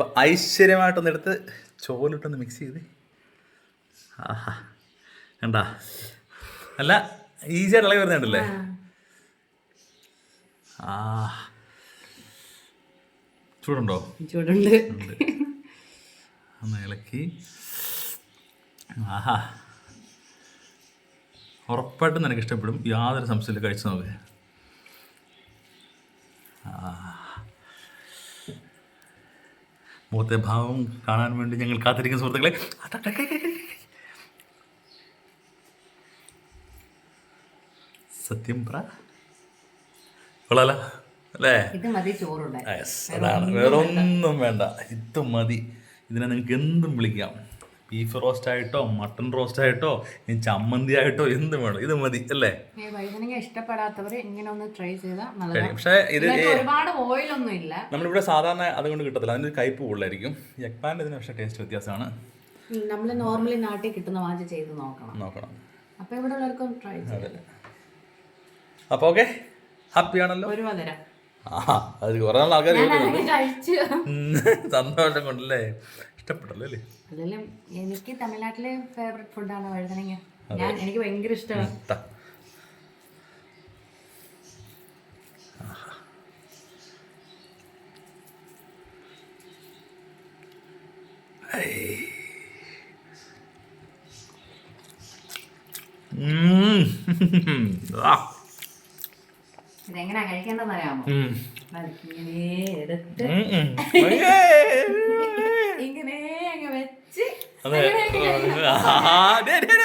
അപ്പം ഐശ്വര്യമായിട്ടൊന്ന് എടുത്ത് ചോറിലിട്ടൊന്ന് മിക്സ് ചെയ്ത്. ആഹാ. കണ്ടാ? അല്ല ഈസി ആയിട്ട് ഇളകി വരുന്നുണ്ടല്ലേ ആ. ചൂടുണ്ടോ? ചൂടുണ്ട്. ഒന്ന് ഇളക്കി. ആഹാ. ഉറപ്പായിട്ടും നിനക്ക് ഇഷ്ടപ്പെടും. യാതൊരു സംശയമില്ല കഴിച്ചു നോക്ക്. ആ. മുഖത്തെ ഭാവം കാണാൻ വേണ്ടി ഞങ്ങൾ കാത്തിരിക്കുന്ന സുഹൃത്തുക്കളെ. സത്യം പറ. കൊള്ളാലോ അല്ലേ? അതാണ്. വേറൊന്നും വേണ്ട. ഇത് മതി. ഇതിനെ നിങ്ങൾക്ക് എന്തും വിളിക്കാം. ബീഫ് റോസ്റ്റ് ആയിട്ടോ മട്ടൺ റോസ്റ്റ് ആയിട്ടോ ചമ്മന്തി ആയിട്ടോ എന്ത് വേണം? ഇത് മതി അല്ലേ? വഴുതനങ്ങ ഇഷ്ടപ്പെടാത്തവർ ഇങ്ങനെ ഒന്ന് ട്രൈ ചെയ്താൽ പക്ഷേ ഇത് ഒരുപാട് ഓയിലൊന്നും ഇല്ല. നമ്മളിവിടെ സാധാരണ അതുകൊണ്ട് കിട്ടത്തില്ല അതിന് കയ്പ് കൂടുതലായിരിക്കും. യക്പാന്റെ ഇതിന് പക്ഷേ ടേസ്റ്റ് വ്യത്യാസമാണ്. നമ്മൾ നോർമലി നാട്ടിൽ കിട്ടുന്ന വാച്ച് ചെയ്ത് നോക്കണം. നോക്കണം. അപ്പൊ ഇവിടെ ഉള്ളവർക്കും ട്രൈ ചെയ്യാം അപ്പോൾ ഓക്കെ ഹാപ്പി ആണല്ലോ? ഒരു വതര ആ അത് കുറേ നാൾ ആൾക്കാർ സന്തോഷം കൊണ്ടല്ലേ? ഇഷ്ടപ്പെട്ടല്ലോ അല്ലേ? എനിക്ക് തമിഴ്നാട്ടിലെ ഫേവറേറ്റ് ഫുഡാണ് വഴുതനങ്ങ. ഞാൻ എനിക്ക് ഭയങ്കര ഇഷ്ടമാണ്. ഇതെങ്ങനെയാ കഴിക്കേണ്ടതെന്ന് അറിയാമോ ഉം. ഇങ്ങനെ എടുത്ത് ഉം, ഉം. അയ്യേ. ഇങ്ങനെ അങ്ങ് വെച്ച് അതെ ആ, ദേ, ദേ, ദേ.